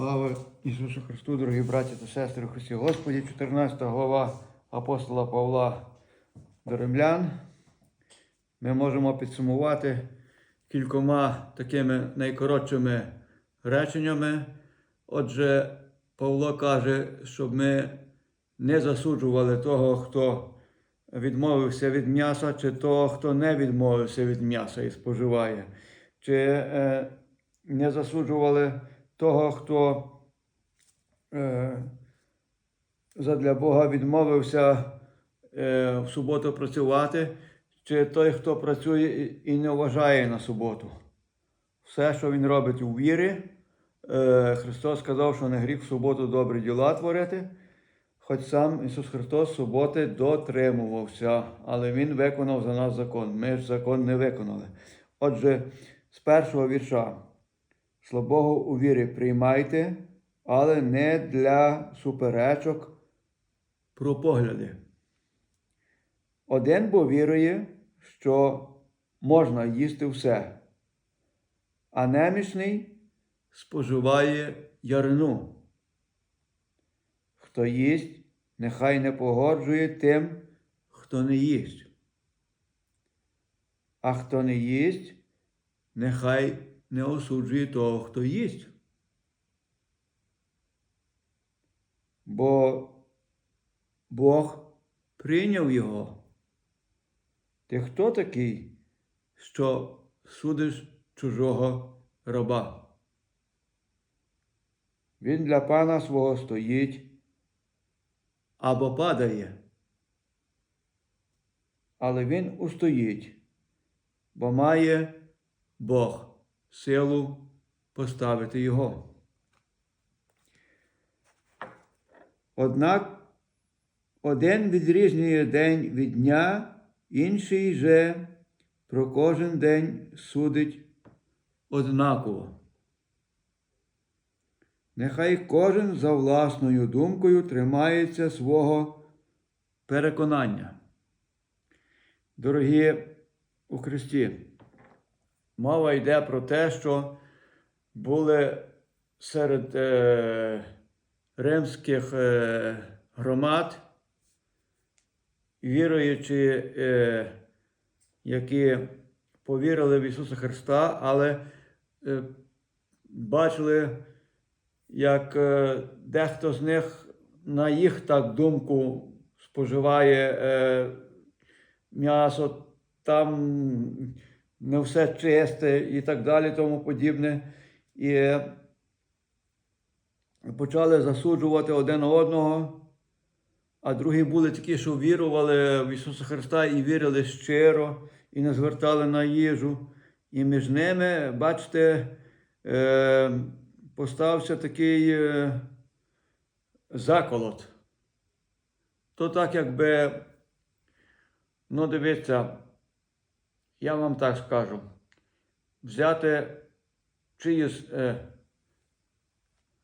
Слава Ісусу Христу, дорогі браті та сестри Христі Господі, 14 глава апостола Павла до Римлян. Ми можемо підсумувати кількома такими найкоротшими реченнями. Отже, Павло каже, щоб ми не засуджували того, хто відмовився від м'яса, чи того, хто не відмовився від м'яса і споживає, чи е, не засуджували того, хто е, задля Бога відмовився е, в суботу працювати, чи той, хто працює і- не вважає на суботу. Все, що він робить у вірі, е, Христос сказав, що не гріх в суботу добрі діла творити. Хоч сам Ісус Христос суботи дотримувався, але Він виконав за нас закон. Ми ж закон не виконали. Отже, з першого вірша. Слабого у вірі приймайте, але не для суперечок про погляди. Один бо вірує, що можна їсти все, а немічний споживає ярину. Хто їсть, нехай не погоджує тим, хто не їсть. А хто не їсть, нехай не осуджує того, хто їсть. Бо Бог прийняв його. Ти хто такий, що судиш чужого раба? Він для пана свого стоїть або падає. Але він устоїть, бо має Бог силу поставити його. Однак один відрізнює день від дня, інший же про кожен день судить однаково. Нехай кожен за власною думкою тримається свого переконання. Дорогі у Христі, мова йде про те, що були серед е, римських е, громад віруючі, е, які повірили в Ісуса Христа, але е, бачили, як е, дехто з них на їх так думку споживає е, м'ясо, там не все чисте і так далі, тому подібне. І почали засуджувати один одного, а другі були такі, що вірували в Ісуса Христа і вірили щиро, і не звертали на їжу. І між ними, бачите, е, постався такий е, заколот. То так, якби, ну дивіться, я вам так скажу, взяти чиюсь е,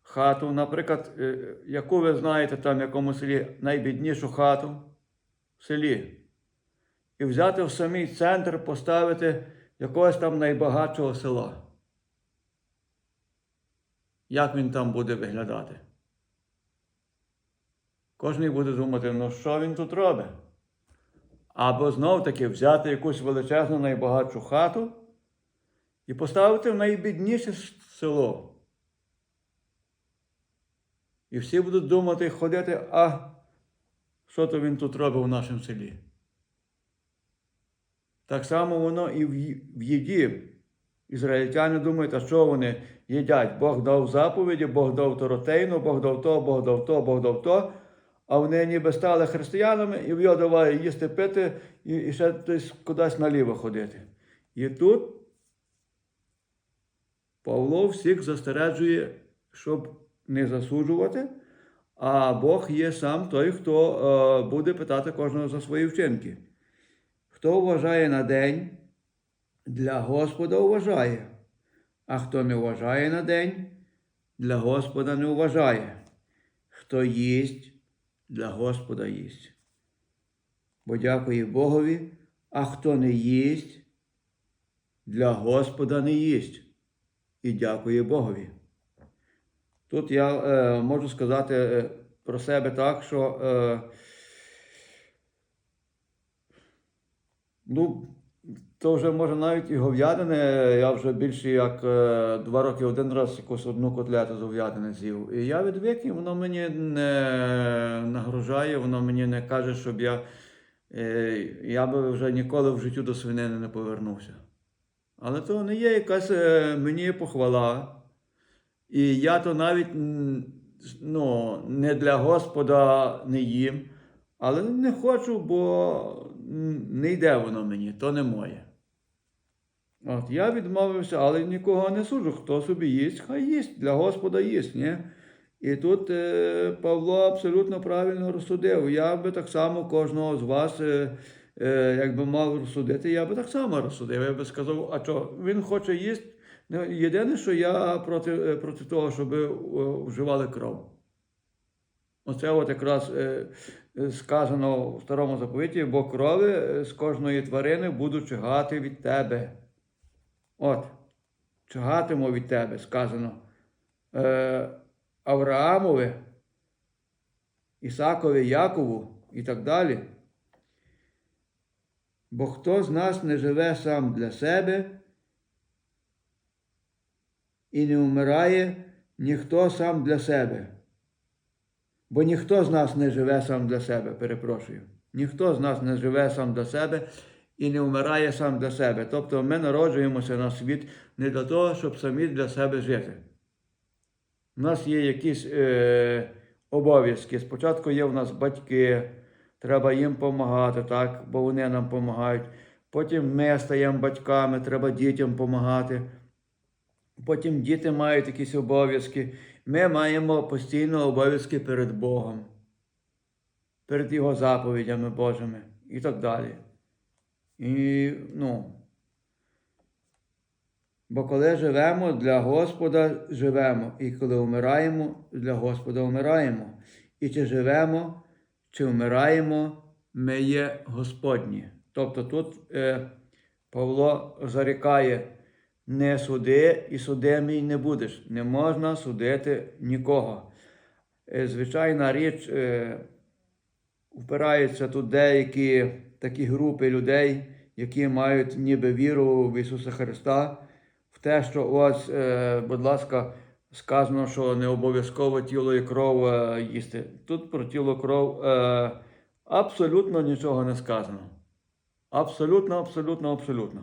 хату, наприклад, е, яку ви знаєте там в якому селі найбіднішу хату в селі, і взяти в самий центр, поставити якогось там найбагатшого села. Як він там буде виглядати? Кожен буде думати, ну що він тут робить? Або знов таки взяти якусь величезну найбагатшу хату і поставити в найбідніше село. І всі будуть думати, ходити, а що то він тут робить в нашому селі? Так само воно і в в їді. Ізраїльтяни думають, а що вони їдять? Бог дав заповіді, Бог дав Торотейну, Бог дав то, Бог дав то, Бог дав то. А вони ніби стали християнами і його давай їсти пити і, і ще десь кудись наліво ходити. І тут Павло всіх застережує, щоб не засуджувати, а Бог є сам той, хто е, буде питати кожного за свої вчинки. Хто вважає на день, для Господа вважає, а хто не вважає на день, для Господа не вважає. Хто їсть, для Господа їсть. Бо дякує Богові, а хто не їсть, для Господа не їсть. І дякує Богові. Тут я е, можу сказати е, про себе так, що е, ну, то вже може навіть і говядини. Я вже більше як е, два роки один раз якусь одну котлету з говядини з'їв. І я відвик, і воно мені не нагружає, воно мені не каже, щоб я. Е, я би вже ніколи в життю до свинини не повернувся. Але то не є якась е, мені похвала. І я то навіть ну, не для Господа не їм, але не хочу, бо не йде воно мені, то не моє. От, я відмовився, але нікого не суджу. Хто собі їсть, хай їсть, для Господа їсть. Ні? І тут е, Павло абсолютно правильно розсудив. Я би так само кожного з вас, е, е, якби мав розсудити, я би так само розсудив. Я би сказав, а що, він хоче їсти. Ну, Єдине, що я проти, е, проти того, щоб е, вживали кров. Оце от якраз е, сказано в старому заповіті, бо крови е, з кожної тварини будуть чигати від тебе. От, чигатиму від тебе, сказано. Е, Авраамові, Ісакові, Якову і так далі. Бо хто з нас не живе сам для себе і не вмирає ніхто сам для себе. Бо ніхто з нас не живе сам для себе, перепрошую. Ніхто з нас не живе сам для себе і не вмирає сам для себе. Тобто ми народжуємося на світ не для того, щоб самі для себе жити. У нас є якісь е, обов'язки. Спочатку є в нас батьки, треба їм допомагати, так, бо вони нам допомагають. Потім ми стаємо батьками, треба дітям допомагати. Потім діти мають якісь обов'язки. Ми маємо постійно обов'язки перед Богом, перед Його заповідями Божими і так далі. І, ну, Бо коли живемо для Господа, живемо, і коли вмираємо, для Господа вмираємо. І чи живемо, чи вмираємо, ми є Господні. Тобто тут е, Павло зарікає, не суди і судимий не будеш. Не можна судити нікого. Е, звичайна річ, е, впираються тут деякі такі групи людей, які мають ніби віру в Ісуса Христа в те, що ось, е, будь ласка, сказано, що не обов'язково тіло і кров їсти. Тут про тіло кров абсолютно нічого не сказано. Абсолютно, абсолютно, абсолютно.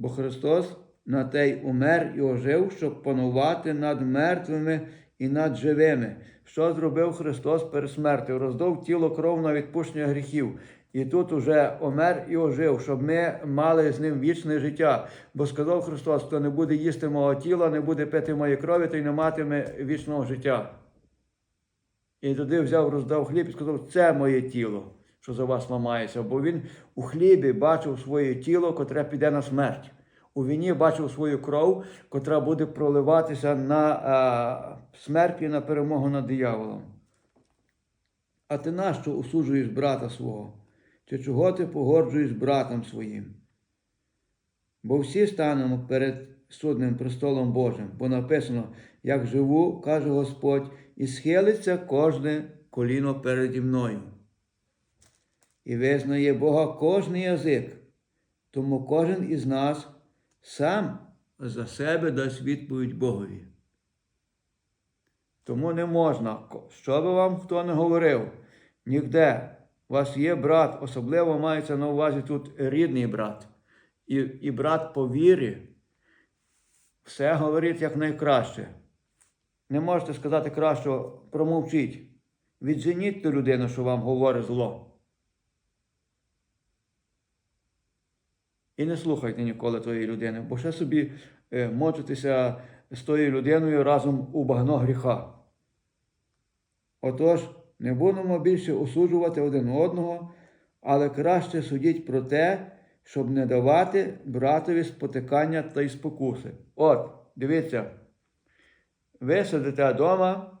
Бо Христос на те й умер і ожив, щоб панувати над мертвими і над живими. Що зробив Христос перед смертю? Роздав тіло кров на відпущення гріхів. І тут уже омер і ожив, щоб ми мали з ним вічне життя. Бо сказав Христос, хто не буде їсти мого тіла, не буде пити моєї крові, то й не матиме вічного життя. І туди взяв, роздав хліб і сказав, це моє тіло, що за вас ламається. Бо він у хлібі бачив своє тіло, котре піде на смерть. У війні бачив свою кров, котра буде проливатися на а, смерть і на перемогу над дияволом. А ти нащо осуджуєш брата свого? Чи чого ти погоджуєш братом своїм? Бо всі станемо перед судним престолом Божим, бо написано, як живу, каже Господь, і схилиться кожне коліно переді мною. І визнає Бога кожний язик, тому кожен із нас сам за себе дасть відповідь Богові. Тому не можна, що би вам хто не говорив, ніде. У вас є брат, особливо мається на увазі тут рідний брат, і, і брат по вірі, все говорить якнайкраще. Не можете сказати краще, промовчіть. Відженіть ту людину, що вам говорить зло. І не слухайте ніколи тої людини, бо ще собі е, мочитеся з тою людиною разом у багно гріха. Отож, не будемо більше осуджувати один одного, але краще судіть про те, щоб не давати братові спотикання та й спокуси. От, дивіться, ви сидите вдома.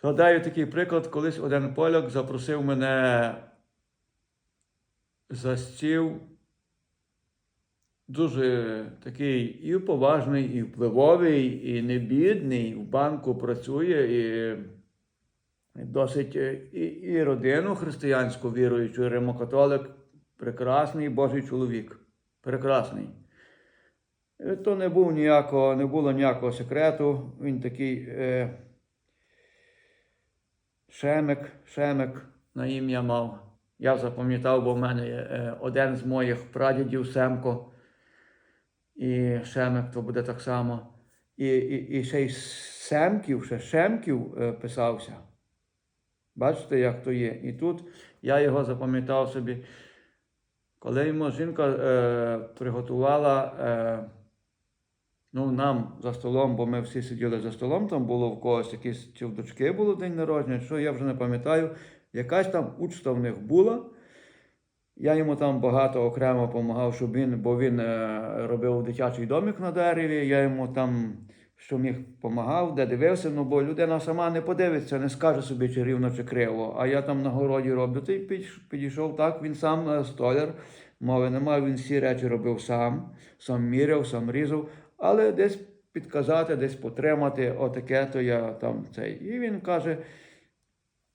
Згадаю такий приклад, колись один поляк запросив мене за стіл дуже такий і поважний, і впливовий, і не бідний. В банку працює і досить е, і, і родину християнську віруючу, римокатолик, прекрасний Божий чоловік. Прекрасний. Е, То не був ніякого, не було ніякого секрету. Він такий е, Шемик, Шемик на ім'я мав. Я запам'ятав, бо в мене е, один з моїх прадідів Семко. І Шемик то буде так само. І, і, і ще й Семків, ще Шемків е, писався. Бачите, як то є. І тут я його запам'ятав собі. Коли йому жінка е, приготувала е, ну, нам за столом, бо ми всі сиділи за столом, там було в когось якісь чи в дочки було день народження, що я вже не пам'ятаю. Якась там учта в них була. Я йому там багато окремо допомагав, щоб він, бо він е, робив дитячий домик на дереві. Я йому там, що міг, допомагав, де дивився, ну бо людина сама не подивиться, не скаже собі, чи рівно, чи криво. А я там на городі роблю. Ти під- підійшов так, він сам е, столяр, мови немає, він всі речі робив сам, сам міряв, сам різав, але десь підказати, десь потримати, отаке, то я там цей. І він каже: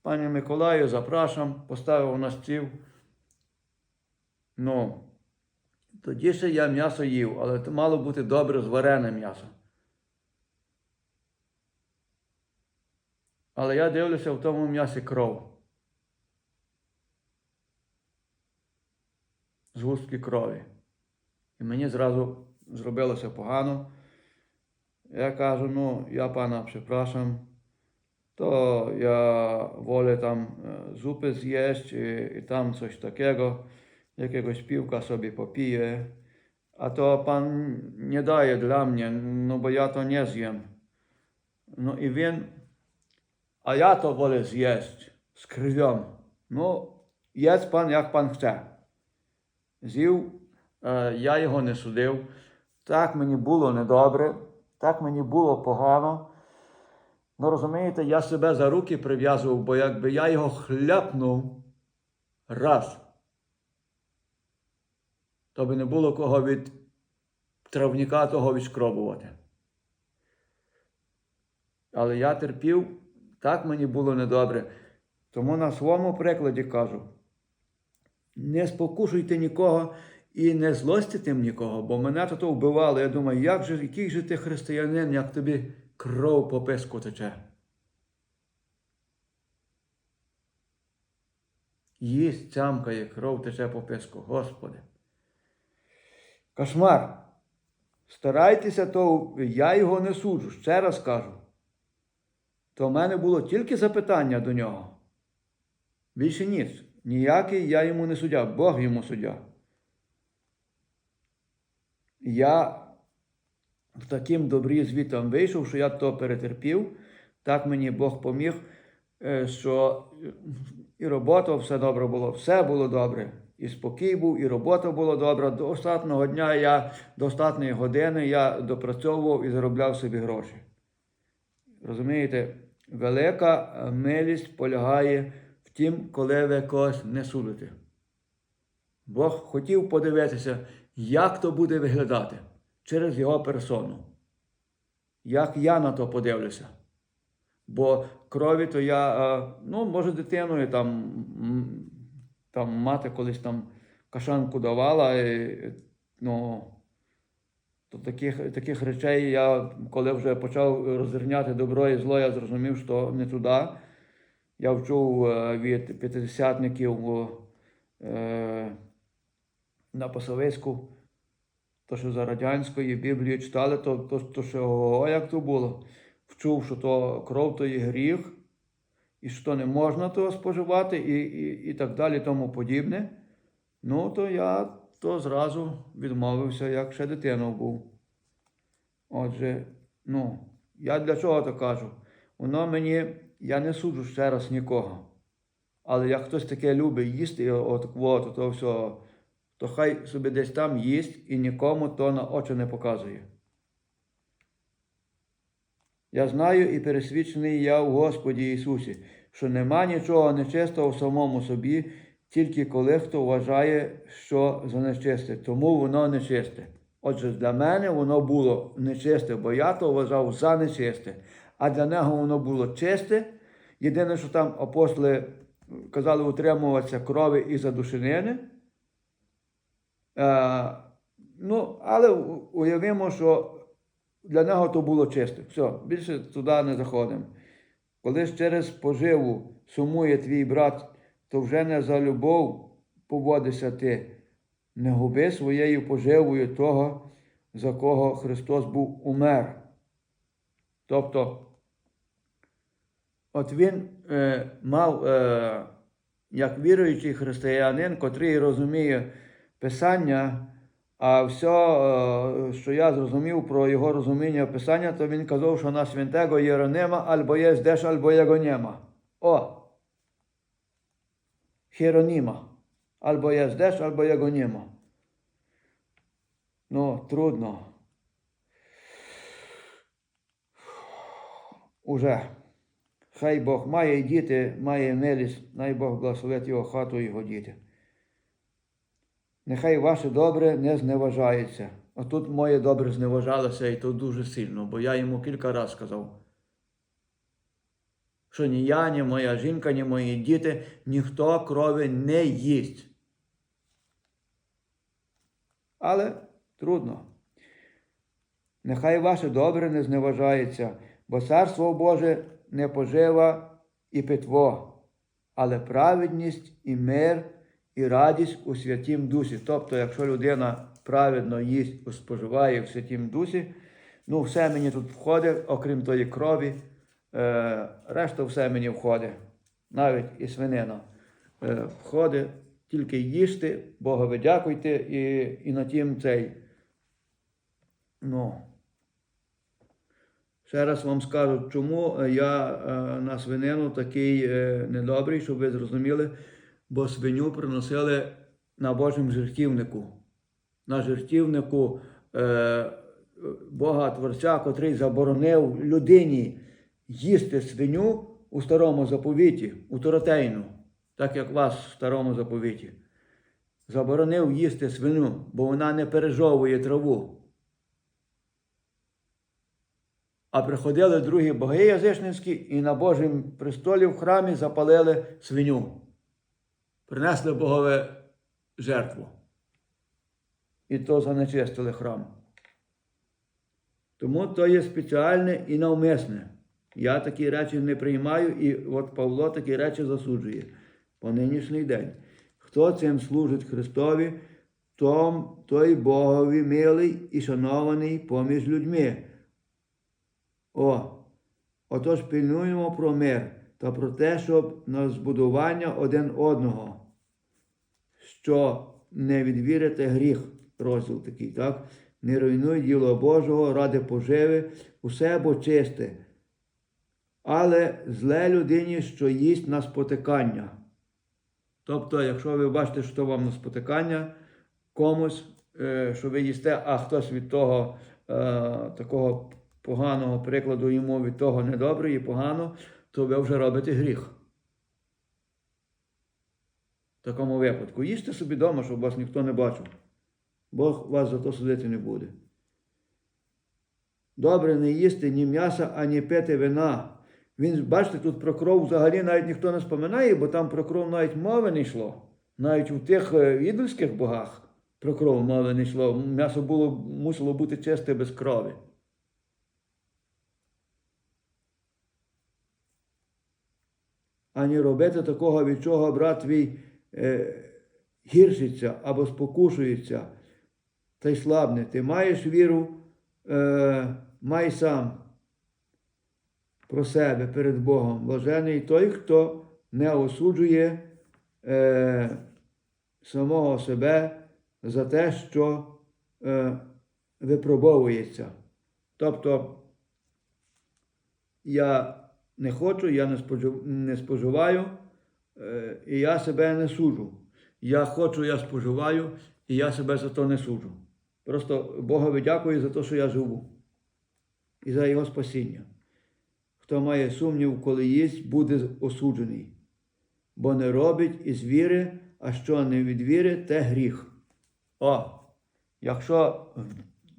пані Миколаю, запрашам, поставив на стіл. Ну, тоді ще я м'ясо їв, але це мало бути добре зварене м'ясо. Але я дивлюся в тому м'ясі кров. Згустки крові. І мені зразу зробилося погано. Я кажу, ну, я пана przepraszam, to ja wolę tam e, zupy zjeść i, i tam coś takiego, jakiegoś piłka sobie popiję, a to pan nie daje dla mnie, no bo ja to nie zjem. No i він, а я то wolę zjeść з крив'ям. Ну, єсть пан, як пан chce. Е, я його не судив. Так мені було недобре, так мені було погано. Ну, розумієте, я себе за руки прив'язував, бо якби я його хляпнув раз, то би не було кого від травніка того відшкробувати. Але я терпів, так мені було недобре. Тому на своєму прикладі кажу: не спокушуйте нікого і не злостите нікого, бо мене то вбивало. Я думаю, як же, який же ти християнин, як тобі кров по писку тече. Їсть цямкає, кров тече по писку, Господи. Кошмар. Старайтеся, то я його не суджу, ще раз кажу. То в мене було тільки запитання до нього. Більше ніц. Ніякий я йому не суддя, Бог йому суддя. Я в таким добрі звітом вийшов, що я то перетерпів. Так мені Бог поміг, е, що і робота все добре було, все було добре. І спокій був, і робота була добра. До остатнього дня я до остатньої години я допрацьовував і заробляв собі гроші. Розумієте, велика е, милість полягає в тім, коли ви когось не судите. Бог хотів подивитися, як то буде виглядати через його персону. Як я на то подивлюся. Бо крові то я, е, ну, може, дитиною там, там мати колись там кашанку давала, і, ну, то таких, таких речей я, коли вже почав розрізняти добро і зло, я зрозумів, що не туди. Я вчув е, від п'ятидесятників е, на Пасовиську, то, що за радянської Біблії читали, то, то, то що ого, як то було. Вчув, що то кров то є гріх, і що не можна того споживати, і, і, і так далі, тому подібне. Ну, то я то зразу відмовився, як ще дитиною був. Отже, ну, я для чого то кажу? Воно мені, я не суджу ще раз нікого. Але як хтось таке любить їсти, от от, то все, то хай собі десь там їсть і нікому то на очі не показує. Я знаю і пересвідчений я у Господі Ісусі, що нема нічого нечистого в самому собі, тільки коли хто вважає, що за нечисте, тому воно нечисте. Отже, для мене воно було нечисте, бо я то вважав за нечисте. А для нього воно було чисте. Єдине, що там апостоли казали утримуватися крові і задушенини. Ну, але уявимо, що для нього то було чисте. Все, більше туди не заходимо. Коли ж через поживу сумує твій брат, то вже не за любов поводишся ти. Не губи своєю поживою того, за кого Христос був умер. Тобто, от він е, мав, е, як віруючий християнин, котрий розуміє Писання, а все, е, що я зрозумів про його розуміння Писання, то він казав, що на святого Єронима або є здеш, або його нема. О! Хіроніма. Або є здеш, або його нема. Ну, трудно. Уже. Хай Бог має діти, має милість, най Бог благословить його хату і його діти. Нехай ваше добре не зневажається. А тут моє добре зневажалося і то дуже сильно, бо я йому кілька разів сказав, що ні я, ні моя жінка, ні мої діти, ніхто крові не їсть. Але трудно. Нехай ваше добре не зневажається, бо царство Боже не пожива і питво, але праведність і мир і радість у Святім Дусі. Тобто, якщо людина праведно їсть, споживає в Святім Дусі, ну все мені тут входить, окрім тої крові, е, решта все мені входить, навіть і свинина. Е, входить, тільки їжте, Богові дякуйте і, і на тім цей. Ну, Ще раз вам скажу, чому я е, на свинину такий е, недобрий, щоб ви зрозуміли, бо свиню приносили на Божому жертівнику. На жертівнику е, Бога Творця, котрий заборонив людині їсти свиню у старому заповіті, у Торотейну, так як вас в старому заповіті. Заборонив їсти свиню, бо вона не пережовує траву. А приходили другі боги язичницькі і на Божому престолі в храмі запалили свиню. Принесли Богове жертву. І то занечистили храм. Тому то є спеціальне і навмисне. Я такі речі не приймаю, і от Павло такі речі засуджує по нинішній день. Хто цим служить Христові, том, той Богові милий і шанований поміж людьми. О, отож пильнуємо про мир та про те, щоб на збудування один одного, що не відвірите гріх, розділ такий, так? Не руйнуй діло Божого ради поживи, усе бо чисте, але зле людині, що їсть на спотикання. Тобто, якщо ви бачите, що вам на спотикання комусь, е, що ви їсте, а хтось від того е, такого поганого прикладу йому від того недобре і погано, то ви вже робите гріх. В такому випадку. Їжте собі вдома, щоб вас ніхто не бачив. Бог вас за то судити не буде. Добре не їсти ні м'яса, ані пити вина. Він, бачите, тут про кров взагалі навіть ніхто не споминає, бо там про кров навіть мови не йшло. Навіть у тих е, ідольських богах про кров мови не йшло. М'ясо було, мусило бути чисте без крові. Ані робити такого, від чого брат твій е, гіршиться або спокушується та й слабне. Ти маєш віру, е, май сам про себе перед Богом. Блажений той, хто не осуджує е, самого себе за те, що е, випробовується. Тобто я не хочу, я не, споживаю, е, і я себе не суджу. Я хочу, я споживаю, і я себе за то не суджу. Просто Богові дякую за те, що я живу. І за його спасіння. Хто має сумнів, коли їсть, буде осуджений, бо не робить із віри, а що не від віри, те гріх. О, якщо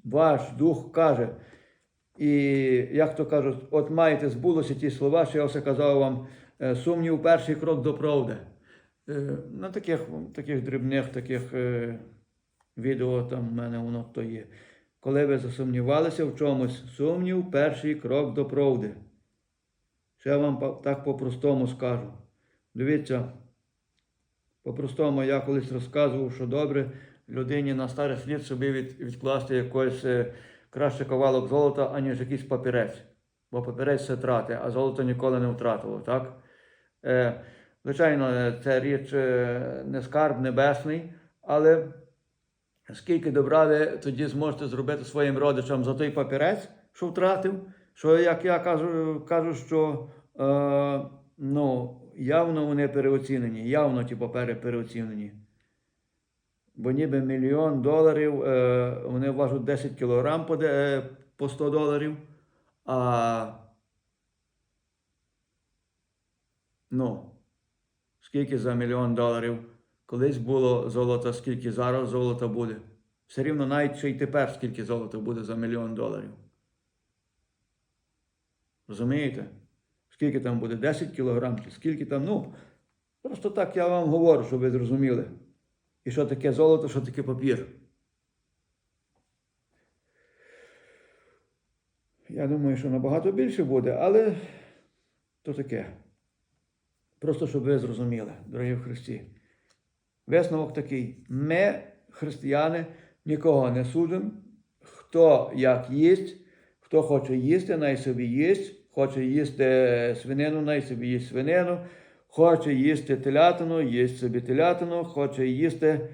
ваш дух каже. І як то кажуть, от маєте збулося ті слова, що я все казав вам, е, сумнів перший крок до правди. Е, На таких, таких дрібних таких е, відео там в мене воно то є. Коли ви засумнівалися в чомусь, сумнів перший крок до правди. Ще вам так по-простому скажу. Дивіться, по-простому я колись розказував, що добре людині на старий слід собі від, відкласти якийсь е, краще ковалок золота, аніж якийсь папірець. Бо папірець це трати, а золото ніколи не втратило, так? Е, звичайно, це річ е, не скарб небесний, але скільки добра ви тоді зможете зробити своїм родичам за той папірець, що втратив, що, як я кажу, кажу що е, ну, явно вони переоцінені, явно ті папери переоцінені. Бо ніби мільйон доларів, е, вони важать 10 кілограм по, е, по 100 доларів, а ну, скільки за мільйон доларів колись було золота, скільки зараз золота буде. Все рівно навіть ще й тепер скільки золота буде за мільйон доларів. Розумієте? Скільки там буде? 10 кілограм, чи скільки там, ну, просто так я вам говорю, щоб ви зрозуміли. І що таке золото, що таке папір. Я думаю, що набагато більше буде, але то таке. Просто щоб ви зрозуміли, дорогі в Христі. Висновок такий: ми, християни, нікого не судимо. Хто як їсть, хто хоче їсти, най собі їсть, хоче їсти свинину, най собі їсть свинину, хоче їсти телятину, їсть собі телятину, хоче їсти,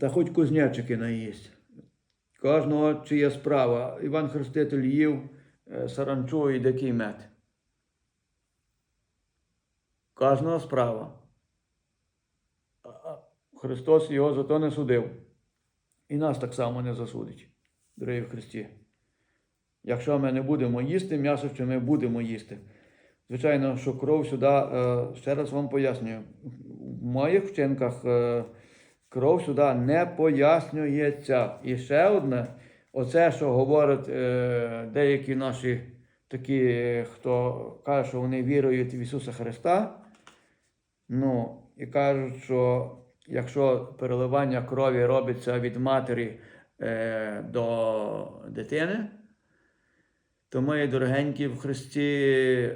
та хоч кузнечики наїсть. Кожного чия справа. Іван Хреститель їв е, саранчу і дикий мед. Кожного справа. Христос його за то не судив. І нас так само не засудить, дорогі в Христі. Якщо ми не будемо їсти м'ясо, чи ми будемо їсти. Звичайно, що кров сюди, е, ще раз вам пояснюю, в моїх вчинках е, кров сюди не пояснюється. І ще одне, оце, що говорять е, деякі наші такі, хто каже, що вони вірують в Ісуса Христа, ну, і кажуть, що якщо переливання крові робиться від матері до дитини, то мої дорогенькі в Христі,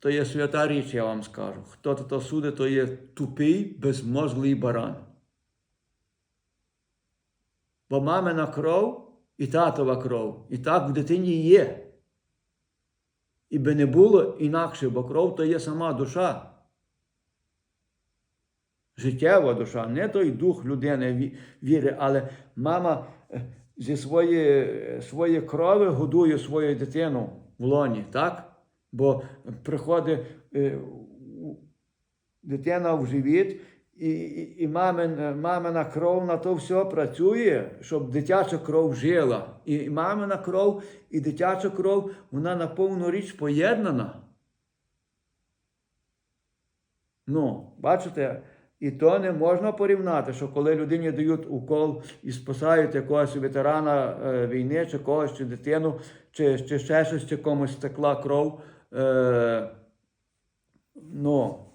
то є свята річ, я вам скажу. Хто то судить, то є тупий, безмозглий баран. Бо мамина кров і татова кров, і так в дитині є. І би не було інакше, бо кров то є сама душа. Життєва душа, не той дух людини віри, але мама е, зі своєї, своєї крови годує свою дитину в лоні, так? Бо приходить е, дитина в живіт, і, і, і мамин, мамина кров на то все працює, щоб дитяча кров жила. І мамина кров, і дитяча кров, вона на повну річ поєднана. Ну, бачите, і то не можна порівняти, що коли людині дають укол і спасають якогось ветерана е, війни, чи когось, чи дитину, чи, чи ще щось, чи комусь стекла кров. Е, ну,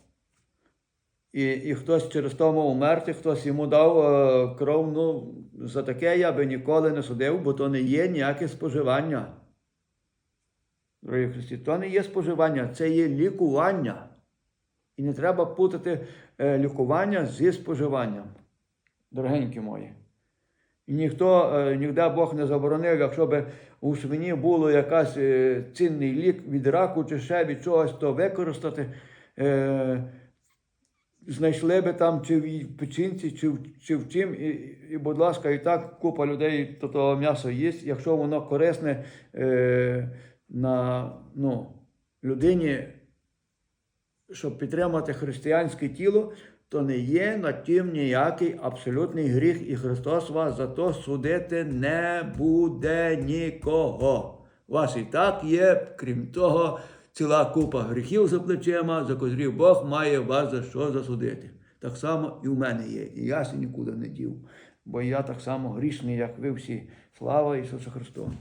і, і хтось через то мав умерти, хтось йому дав е, кров. Ну, за таке я би ніколи не судив, бо то не є ніяке споживання. Дорогі Христі, то не є споживання, це є лікування. І не треба путати е, лікування зі споживанням. Дорогенькі мої. І ніхто, е, ніде Бог не заборонив, якщо б у свині було якийсь е, цінний лік від раку чи ще від чогось, то використати. Е, знайшли би там чи в печінці, чи, в- чи в чим, і, і, будь ласка, і так купа людей то, то м'ясо їсть, якщо воно корисне на ну, людині, щоб підтримати християнське тіло, то не є над тим ніякий абсолютний гріх, і Христос вас за то судити не буде нікого. У вас і так є, крім того, ціла купа гріхів за плечима, за котрі Бог має вас за що засудити. Так само і в мене є. І я нікуди не дів. бо я так само грішний, як ви всі. Слава Ісусу Христу!